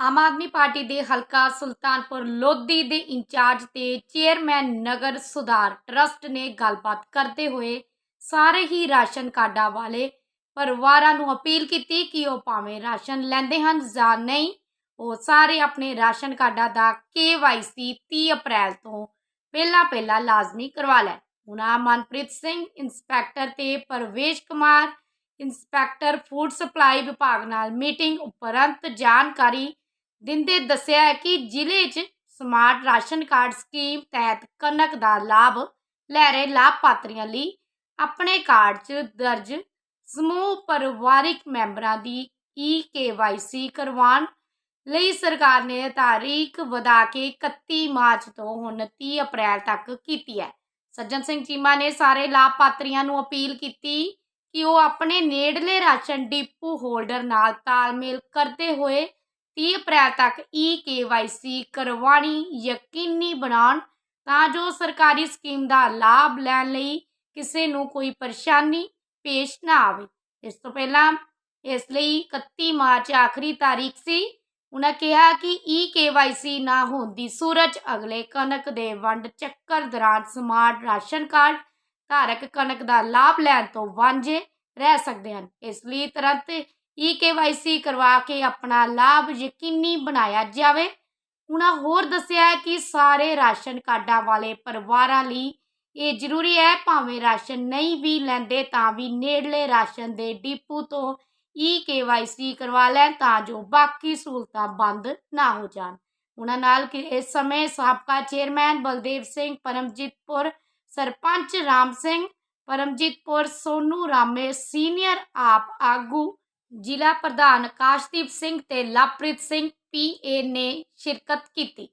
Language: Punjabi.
ਆਮ ਆਦਮੀ ਪਾਰਟੀ ਦੇ ਹਲਕਾ ਸੁਲਤਾਨਪੁਰ ਲੋਧੀ ਦੇ ਇੰਚਾਰਜ ਤੇ ਚੇਅਰਮੈਨ ਨਗਰ ਸੁਧਾਰ ਟਰਸਟ ਨੇ ਗੱਲਬਾਤ ਕਰਦੇ ਹੋਏ ਸਾਰੇ ਹੀ ਰਾਸ਼ਨ ਕਾਰਡਾਂ ਵਾਲੇ ਪਰਿਵਾਰਾਂ ਨੂੰ ਅਪੀਲ ਕੀਤੀ ਕਿ ਉਹ ਭਾਵੇਂ ਰਾਸ਼ਨ ਲੈਂਦੇ ਹਨ ਜਾਂ ਨਹੀਂ, ਉਹ ਸਾਰੇ ਆਪਣੇ ਰਾਸ਼ਨ ਕਾਰਡਾਂ ਦਾ KYC 30 ਅਪ੍ਰੈਲ ਤੋਂ ਪਹਿਲਾਂ ਪਹਿਲਾਂ ਲਾਜ਼ਮੀ ਕਰਵਾ ਲੈਣ। ਉਹਨਾਂ ਮਨਪ੍ਰੀਤ ਸਿੰਘ, ਇੰਸਪੈਕਟਰ ਤੇ Parvesh Kumar, inspector food supply ਵਿਭਾਗ ਨਾਲ ਮੀਟਿੰਗ ਉਪਰੰਤ ਜਾਣਕਾਰੀ ਦਿੰਦੇ ਦੱਸਿਆ ਹੈ ਕਿ ਜ਼ਿਲ੍ਹੇ 'ਚ ਸਮਾਰਟ ਰਾਸ਼ਨ ਕਾਰਡ ਸਕੀਮ ਤਹਿਤ ਕਣਕ ਦਾ ਲਾਭ ਲੈ ਰਹੇ ਲਾਭਪਾਤਰੀਆਂ ਲਈ ਆਪਣੇ ਕਾਰਡ 'ਚ ਦਰਜ ਸਮੂਹ ਪਰਿਵਾਰਿਕ ਮੈਂਬਰਾਂ ਦੀ ਈ ਕੇਵਾਈਸੀ ਕਰਵਾਉਣ ਲਈ ਸਰਕਾਰ ਨੇ ਤਾਰੀਖ ਵਧਾ ਕੇ 31 ਮਾਰਚ ਤੋਂ ਹੁਣ 30 ਅਪ੍ਰੈਲ ਤੱਕ ਕੀਤੀ ਹੈ। ਸੱਜਣ ਸਿੰਘ ਚੀਮਾ ਨੇ ਸਾਰੇ ਲਾਭਪਾਤਰੀਆਂ ਨੂੰ ਅਪੀਲ ਕੀਤੀ ਕਿ ਉਹ ਆਪਣੇ ਨੇੜਲੇ ਰਾਸ਼ਨ ਡਿਪੂ ਹੋਲਡਰ ਨਾਲ ਤਾਲਮੇਲ ਕਰਦੇ ਹੋਏ 30 ਅਪ੍ਰੈਲ ਤੱਕ ਈ ਕੇਵਾਈਸੀ ਕਰਵਾਉਣੀ ਯਕੀਨੀ ਬਣਾਉਣ, ਤਾਂ ਜੋ ਸਰਕਾਰੀ ਸਕੀਮ ਦਾ ਲਾਭ ਲੈਣ ਲਈ ਕਿਸੇ ਨੂੰ ਕੋਈ ਪਰੇਸ਼ਾਨੀ ਪੇਸ਼ ਨਾ ਆਵੇ। ਇਸ ਤੋਂ ਪਹਿਲਾਂ ਇਸ ਲਈ 31 ਮਾਰਚ ਆਖਰੀ ਤਾਰੀਖ ਸੀ। ਉਹਨਾਂ ਕਿਹਾ ਕਿ ਈ ਕੇਵਾਈਸੀ ਨਾ ਹੋਣ ਦੀ ਸੂਰਜ ਅਗਲੇ ਕਣਕ ਦੇ ਵੰਡ ਚੱਕਰ ਦੌਰਾਨ ਸਮਾਰਟ ਰਾਸ਼ਨ ਕਾਰਡ, ਧਾਰਕ ਕਣਕ ਦਾ ਲਾਭ ਲੈਣ ਤੋਂ ਵਾਂਝੇ ਰਹਿ ਸਕਦੇ ਹਨ। ਇਸ ਲਈ ਤੁਰੰਤ ਈ ਕੇਵਾਈਸੀ ਕਰਵਾ ਕੇ ਆਪਣਾ ਲਾਭ ਯਕੀਨੀ ਬਣਾਇਆ ਜਾਵੇ। ਉਹਨਾਂ ਹੋਰ ਦੱਸਿਆ ਕਿ ਸਾਰੇ ਰਾਸ਼ਨ ਕਾਰਡਾਂ ਵਾਲੇ ਪਰਿਵਾਰਾਂ ਲਈ ਇਹ ਜ਼ਰੂਰੀ ਹੈ, ਭਾਵੇਂ ਰਾਸ਼ਨ ਨਹੀਂ ਵੀ ਲੈਂਦੇ ਤਾਂ ਵੀ ਨੇੜਲੇ ਰਾਸ਼ਨ ਦੇ ਡਿਪੂ ਤੋਂ ਈ ਕੇਵਾਈਸੀ ਕਰਵਾ ਲੈਣ ਤਾਂ ਜੋ ਬਾਕੀ ਸਹੂਲਤਾਂ ਬੰਦ ਨਾ ਹੋ ਜਾਣ। ਉਹਨਾਂ ਨਾਲ ਕਿ ਇਸ ਸਮੇਂ ਸਾਬਕਾ ਚੇਅਰਮੈਨ ਬਲਦੇਵ ਸਿੰਘ ਪਰਮਜੀਤਪੁਰ ਸਰਪੰਚ ਰਾਮ ਸਿੰਘ ਪਰਮਜੀਤਪੁਰ ਸੋਨੂ ਰਾਮੇ, ਸੀਨੀਅਰ ਆਪ ਆਗੂ ਜ਼ਿਲ੍ਹਾ ਪ੍ਰਧਾਨ ਆਕਾਸ਼ਦੀਪ ਸਿੰਘ ਤੇ ਲਵਪ੍ਰੀਤ ਸਿੰਘ ਪੀਏ ਨੇ ਸ਼ਿਰਕਤ ਕੀਤੀ।